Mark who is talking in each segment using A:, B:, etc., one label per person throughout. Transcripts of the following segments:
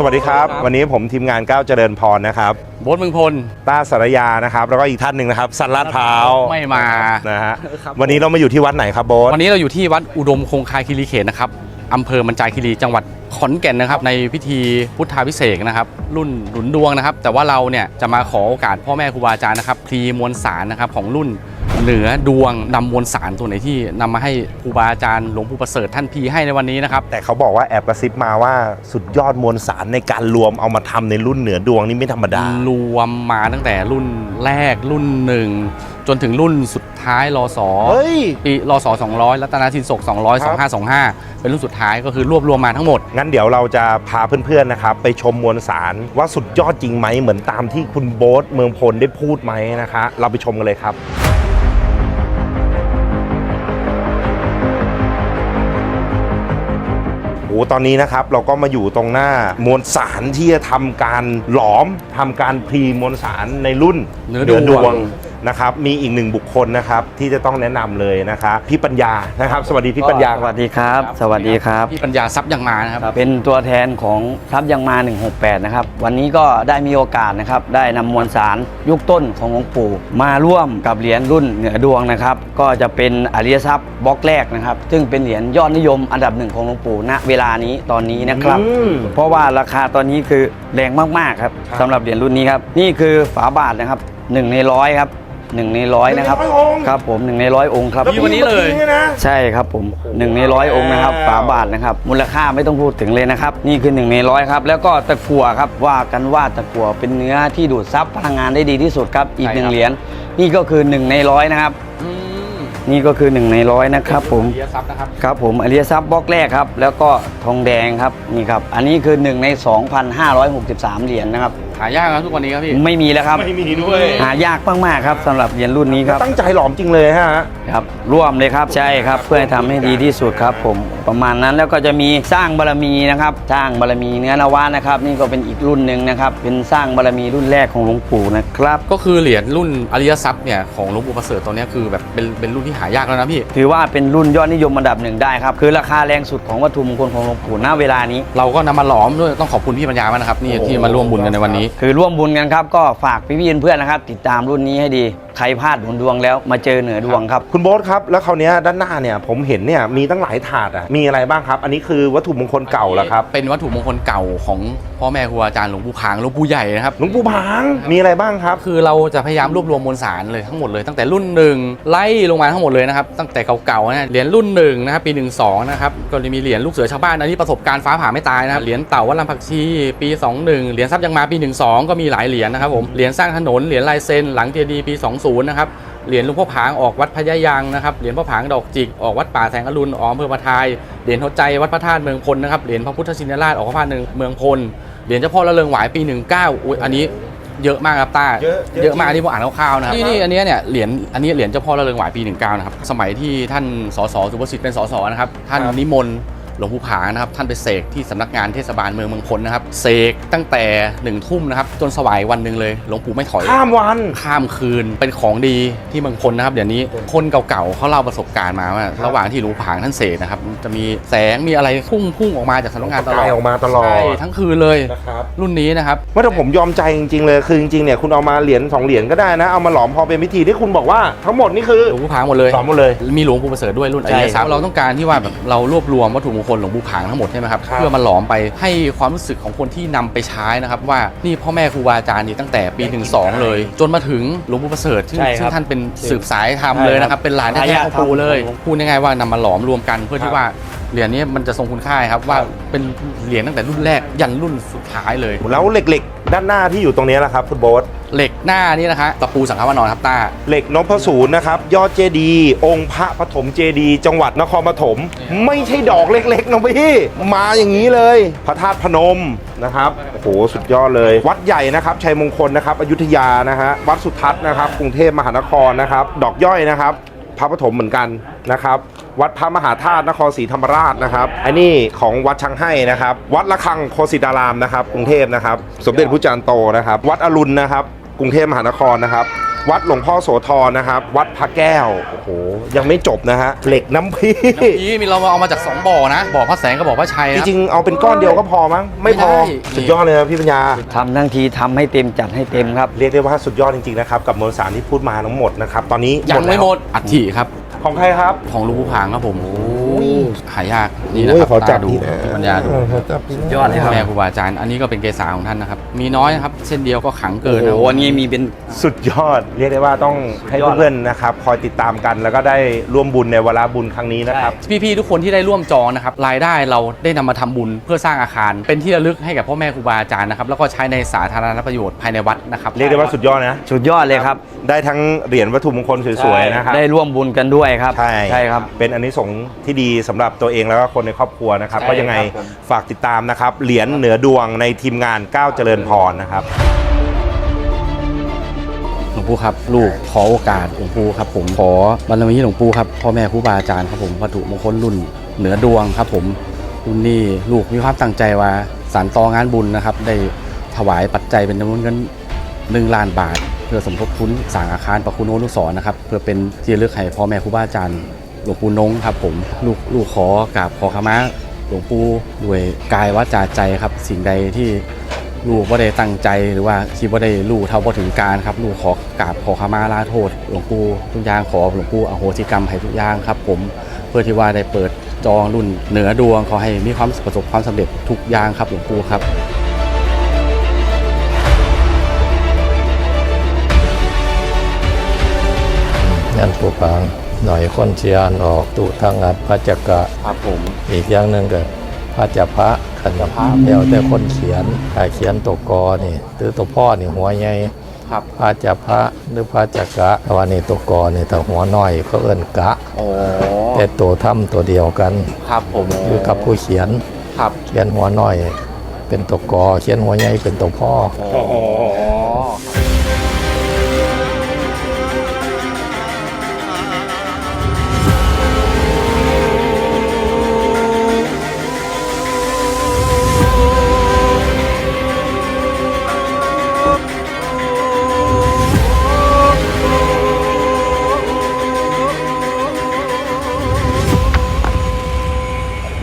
A: สวัสดีครับ วันนี้ผมทีมงานก้าวเจริญพรนะครับ
B: โบ๊ทเมืองพล
A: ต้าสารยานะครับ แล้วก็อีกท่านหนึ่งนะครับสันลาดพร้าว
B: ไม่มา
A: นะฮะวันนี้เรามาอยู่ที่วัดไหนครับโบ๊ท
B: วันนี้เราอยู่ที่วัดอุดมคงคายคีรีเขตนะครับอำเภอมันจายคีรีจังหวัดขอนแก่นนะครับ ในพิธีพุทธาพิเศษกนะครับ รุ่นหนุนดวงนะครับ แต่ว่าเราเนี่ยจะมาขอโอกาสพ่อแม่ครูบาอาจารย์นะครับพรีมวลสารนะครับของรุ่น เหนือดวงนำมวลสารตัวไหนที่นำมาให้ครูบาอาจารย์หลวงปู่ประเสริฐท่านพรีให้ในวันนี้นะครับ
A: แต่เขาบอกว่าแอบกระซิบมาว่าสุดยอดมวลสารในการรวมเอามาทำในรุ่นเหนือดวงนี่ไม่ธรรมดา
B: รวมมาตั้งแต่รุ่นแรกรุ่นหนึ่งจนถึงรุ่นสุดท้ายรอสอ
A: เฮ้ย
B: ปีรอสอ200 รัตนาทินศก200
A: ครับ
B: 2525 เป็นรุ่นสุดท้ายก็คือรวบรวมมาทั้งหมด
A: งั้นเดี๋ยวเราจะพาเพื่อนๆนะครับ ไปชมมวลสารว่าสุดยอดจริงไหมเหมือนตามที่คุณโบ๊ทเมืองพลได้พูดไหมนะคะ เราไปชมกันเลยครับ ตอนนี้นะครับเราก็มาอยู่ตรงหน้ามวลสารที่จะทำการหลอมทำการพรีมวลสารในรุ่น
B: เนื้อดวง
A: นะครับมีอีกหนึ่งบุคคลนะครับที่จะต้องแนะนำเลยนะคะพี่ปัญญานะครับ สวัสดีพี่ปัญญา
C: สวัสดีครับ สวัสดีครับ
B: พี่ปัญญาทรัพย์ยังมานะครับ
C: เป็นตัวแทนของทรัพย์ยังมา 168 นะครับ วันนี้ก็ได้มีโอกาสนะครับ ได้นำมวลสารยุคต้นของหลวงปู่ มาร่วมกับเหรียญรุ่นเหนือดวงนะครับ ก็จะเป็นอริยทรัพย์บล็อกแรกนะครับ ซึ่งเป็นเหรียญยอดนิยมอันดับหนึ่งของหลวงปู่ณเวลานี้ตอนนี้นะครับ
A: อืม
C: เพราะว่าราคาตอนนี้คือแรงมาก ๆ ครับ
A: ครับ
C: สำหรับเหรียญรุ่นนี้ครับ นี่คือฝาบาทนะครับหนึ่งในร้อยครับ หนึ่งในร้อยนะครับ
A: หนึ่งในร้อยองค์
C: ครับผมหนึ่งในร้อยองค์ครับ
B: มีวันนี้เลย
A: แวพี่มาทิ้งนะ
C: ใช่ครับผมหนึ่งในร้อยองค์นะครับ
A: แล้ว
C: ฝาบาทนะครับ มูลค่าไม่ต้องพูดถึงเลยนะครับ นี่คือหนึ่งในร้อยครับ แล้วก็ตะกั่วครับว่ากันว่าตะกั่วเป็นเนื้อที่ดูดซับพลังงานได้ดีที่สุดครับอีกหนึ่งเหรียญนี่ก็คือหนึ่งในร้อยนะครับ
B: อืม
C: นี่ก็คือหนึ่งในร้อยนะครับผม
B: อริยทรัพย์นะครับ
C: ครับผมอริยทรัพย์บล็อกแรกครับ แล้วก็ทองแดงครับนี่ครับ อันนี้คือ1ใน 2,563 เหรียญนะครับ
B: หายากนะทุกวันนี้ครับพี่
C: ไม่มีแล้วครับ
A: ไม่มีด้วย
C: หายากมากๆครับสำหรับเหรียญรุ่นนี้ครับ
A: ตั้งใจหลอมจริงเลยฮะ
C: ครับร่วมเลยครับใช่ครับ เพื่อให้ทำให้ดีที่สุดครับ ผมประมาณนั้นแล้วก็จะมีสร้างบารมีนะครับ สร้างบารมีเนื้อนวะนะครับ นี่ก็เป็นอีกรุ่นหนึ่งนะครับ เป็นสร้างบารมีรุ่นแรกของหลวงปู่นะครับ
B: ก็คือเหรียญรุ่นอริยทรัพย์เนี่ยของหลวงปู่ประเสริฐตัวเนี้ยคือแบบเป็นเป็นรุ่นที่หายากแล้วนะพี่
C: ถือว่าเป็นรุ่นยอดนิยมอันดับหนึ่งได้ครับคือราคาแรงสุดของวัตถุมงคลของหลวงปู่ณเวลานี้
B: เราก็นำมาหลอมด้วยต้องขอบคุณพี่ปัญญามากนะครับนี่
A: โอ้โห
B: ที่มาร่วมบุญกันในวันนี้
C: คือร่วมบุญกันครับ ก็ฝากพี่ๆเพื่อนๆนะครับ ติดตามรุ่นนี้ให้ดี ใครพลาดหนุนดวงแล้วมาเจอเหนือดวงครับ
A: คุณโบ๊ทครับ แล้วคราวเนี้ยด้านหน้าเนี่ยผมเห็นเนี่ยมีตั้งหลายถาดอะมีอะไรบ้างครับ อันนี้คือวัตถุมงคลเก่าเหรอครับ
B: เป็นวัตถุมงคลเก่าของพ่อแม่ครูอาจารย์หลวงปู่ผางหลวงปู่ใหญ่นะครับ
A: หลวงปู่ผางมีอะไรบ้างครับ
B: คือเราจะพยายามรวบรวมมวลสารเลยทั้งหมดเลยตั้งแต่รุ่นหนึ่งไล่ลงมาทั้งหมดเลยนะครับตั้งแต่เก่าๆนะเหรียญรุ่นหนึ่งนะครับปี 1 2 นะครับก็จะมีเหรียญลูกเสือชาวบ้านอันนี้ประสบการณ์ฟ้าผ่าไม่ตายนะครับเหรียญเต่าวัดลำผักชีปี 21 เหรียญทรัพย์ยังมาปี12ก็มีหลายเหรียญนะครับผม เหรียญสร้างถนน เหรียญลายเซ็น หลังเจดีย์ปี 20 นะครับ เหรียญหลวงพ่อผางออกวัดพญายังนะครับ เหรียญพ่อผางดอกจิกออกวัดป่าแสงอรุณออกอำเภอประทาย เหรียญหัวใจวัดพระธาตุเมืองพลนะครับ เหรียญพระพุทธชินราชออกพระธาตุเมืองพล เหรียญเจ้าพ่อระเริงหวายปี 19อุ้ยอันนี้เยอะมากครับต้า
A: เยอะเยอะ
B: เยอะมากที่ผมอ่านคร่าวๆนะครับนี่นี่อันเนี้ยเนี่ยเหรียญอันนี้เหรียญเจ้าพ่อระเริงหวายปี 19 นะครับ สมัยที่ท่านสสสุภสิทธิ์เป็นสสนะครับ ท่าน
A: ครับ
B: นิมนต์ หลวงปู่ผางนะครับท่านไปเสกที่สำนักงานเทศบาลเมืองเมืองพลนะครับเสกตั้งแต่หนึ่งทุ่มนะครับจนสวายวันหนึ่งเลยหลวงปู่ไม่ถอย
A: ข้ามวัน
B: ข้ามคืนเป็นของดีที่เมืองพลนะครับเดี๋ยวนี้คนเก่าๆเขาเล่าประสบการณ์มาว่าระหว่างที่หลวงปู่ผางท่านเสกนะครับจะมีแสงมีอะไรพุ่งพุ่งออกมาจากสำนักงานตลอด
A: กายออกมาตลอด
B: ใช่ทั้งคืนเลย
A: นะครับ
B: รุ่นนี้นะครับ
A: ว่าแต่ผมยอมใจจริงๆเลยคือจริงๆเนี่ยคุณเอามาเหรียญสองเหรียญก็ได้นะเอามาหลอมพอเป็นพิธีที่คุณบอกว่าทั้งหมดนี่คือ
B: หลวงปู่ผางหมดเลย
A: หลอมหมดเลย
B: มีหลวงปู่ประเสริฐด้วยรุ่นอ
C: ใช่
B: ริยทรัพ
C: ครั
B: ย์
C: บ
B: เราต้องการที่ว่าแบบเรารวบรวมวัตถุมงคลหลวงปู่ผางทั้งหมดใช่ไหมครับ
A: ครับ
B: เพื่อมาหลอมไปให้ความรู้สึกของคนที่นำไปใช้นะครับว่านี่พ่อแม่ครูบาอาจารย์นี่ตั้งแต่ปีถึงสองเลย จนมาถึงหลวงปู่ประเสริฐซึ่ง
C: ใช่ครับ
B: ซึ่งท่านเป็นสืบสายธรรมเลยนะครับเป็นหลานแท้ๆของปู่เลยพูดง่ายๆว่านำมาหลอมรวมกันเพื่อที่ว่าเหรียญนี้มันจะทรงคุณค่าครับว่าเป็นเหรียญตั้งแต่รุ่นแรกยันรุ่นสุดท้ายเลย
A: แล้วเหล็กๆ ด้านหน้าที่อยู่ตรงนี้แหละครับคุณโบ๊ท
B: เหล็ก หน้านี่นะคะตะปูสังฆวานอนครับต้า
A: เหล็กนพศูนย์นะครับ ยอดเจดีย์องค์พระปฐมเจดีย์จังหวัดนครปฐมไม่ใช่ดอกเล็กๆนะพี่ มาอย่างนี้เลย พระธาตุพนมนะครับโอ้โหสุดยอดเลย วัดใหญ่นะครับชัยมงคลนะครับอยุธยานะฮะวัดสุทัศน์นะครับกรุงเทพมหานครนะครับ ดอกย่อยนะครับ พระปฐมเหมือนกันนะครับ วัดพระมหาธาตุนครศรีธรรมราชนะครับ อันนี้ของวัดชังให้นะครับ วัดละคังโคสิตารามนะครับ กรุงเทพนะครับ สมเด็จพระจารย์โตนะครับ วัดอรุณนะครับ กรุงเทพมหานครนะครับ วัดหลวงพ่อโสธรนะครับ วัดพระแก้วโอ้โหยังไม่จบนะฮะเหล็กน้ำพี
B: นี่มีเราเอามาจาก2บ่อนะบ่อพระแสงกับบ่อพระชัย
A: จ
B: นะ
A: ริงๆเอาเป็นก้อนเดียวก็พอมั้งไม่พอ
B: ไม่ได้
A: สุดยอดเลยนะพี่ปัญญา
C: ทำทั้งทีทำให้เต็มจัดให้เต็มครับ
A: เรียกได้ว่าสุดยอดจริงๆนะครับกับมวลสารที่พูดมาทั้งหมดนะครับตอนนี้
B: ยังไม่
A: แล้ว
B: หมดอัฐิครับ
A: ของใครครับ
B: ของหลูกผู้พางครับผม หายากนี่นะ
A: โอ้
B: ค
A: ย
B: รับ
A: ขอจับ
B: ตาดู
A: ทีนะ
B: ปัญญาดู
C: ยอดเลยครับ
B: แม่ครูบาอาจารย์อันนี้ก็เป็นเกษาของท่านนะครับ มีน้อยนะครับ เส้นเดียวก็ขังเกิน
C: โอ้
B: นะ
C: โหวันนี้มีเป็น
A: สุดยอด เรียกได้ว่าต้องให้
C: สุดยอด
A: เพื่อนๆนะครับ คอยติดตามกันแล้วก็ได้ร่วมบุญในวาระบุญครั้งนี้นะครับ
B: พี่ๆทุกคนที่ได้ร่วมจองนะครับรายได้เราได้นำมาทำบุญเพื่อสร้างอาคาร เป็นที่ระลึกให้กับพ่อแม่ครูบาอาจารย์นะครับแล้วก็ใช้ในสาธารณประโยชน์ภายในวัดนะครับ
A: เรียกได้ว่าสุดยอดนะ
C: สุดยอดเลยครับ
A: ได้ทั้งเหรียญวัตถุมงคลสวยๆนะครับ
C: ได้ร่วมบุญกันด้วยครับ
A: ใช่
C: ใช่ครับ
A: เป็นอันนี้สงส์ที่ดีสำหรับตัวเองแล้วก็คนในครอบครัวนะครับ
C: ใช่
A: ก็ยังไง
C: ครับผม
A: ฝากติดตามนะครับ เหรียญเหนือดวงในทีมงานก้าวเจริญพรนะครับ
B: หลวงปู่ครับลูกขอโอกาสหลวงปู่ครับผมขอบารมีหลวงปู่ครับพ่อแม่ครูบาอาจารย์ครับผมวัตถุมงคลรุ่นเหนือดวงครับผมรุ่นนี้ลูกมีความตั้งใจว่าสารต่องานบุญนะครับ ได้ถวายปัจจัยเป็นจำนวนเงินหนึ่งล้านบาท เพื่อสมทบทุนสร้างอาคารประคุณโอนุสรณ์นะครับเพื่อเป็นที่ระลึกให้พ่อแม่ครูบาอาจารย์ หลวงปู่นงครับผมลูกลูกขอกราบขอขมาหลวงปู่ด้วยกายวาจาใจครับ สิ่งใดที่ลูกว่าได้ตั้งใจหรือว่าคิดว่าได้รู้เท่าบ่ถึงการครับลูกขอกราบขอขมาลาโทษ หลวงปู่ทุกอย่างขอหลวงปู่อโหสิกรรมให้ทุกอย่างครับ ผมเพื่อที่ว่าได้เปิดจองรุ่นเหนือดวงขอให้มีความประสบความสำเร็จทุกอย่างครับหลวงปู่ครับ
D: ยันปูปาง หน่อยคนเชียนออกตุทางอัดพระจักกะ
B: ครับผม
D: อีกอย่างหนึ่งก็พระจักพระขันธพระแล้วแต่คนเขียนถ้าเขียนตัวกอนี่หรือตัวพ่อนี่หัวใหญ่
B: ครับ
D: พระจักพระหรือพระจักกะแต่ว่านี่ตัวกอนี่แต่หัวน้อยเขาเอิ้นกะ
B: โอ้
D: แต่ตัวถ้ำตัวเดียวกัน
B: ครับผม
D: อยู่กับผู้เขียน
B: ครับ
D: เขียนหัวน้อย เป็นตัวกอเขียนหัวใหญ่เป็นตัวพ่อ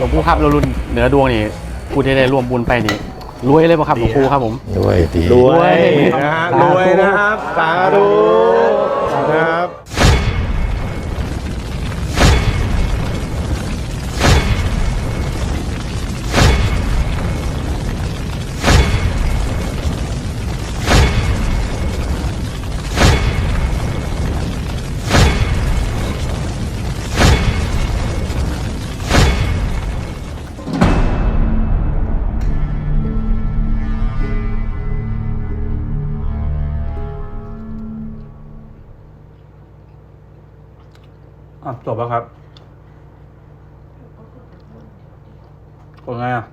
B: หลวงปู่ครับเรารุ่นเหนือดวงนี่ผู้ที่ได้ร่วมบุญไปนี่รวยเลยป่ะครับหลวงปู่ครับผม
D: ด้วยดี
A: รวยนะฮะรวยนะครับสาธุ
E: จบแล้วครับกดไงอะ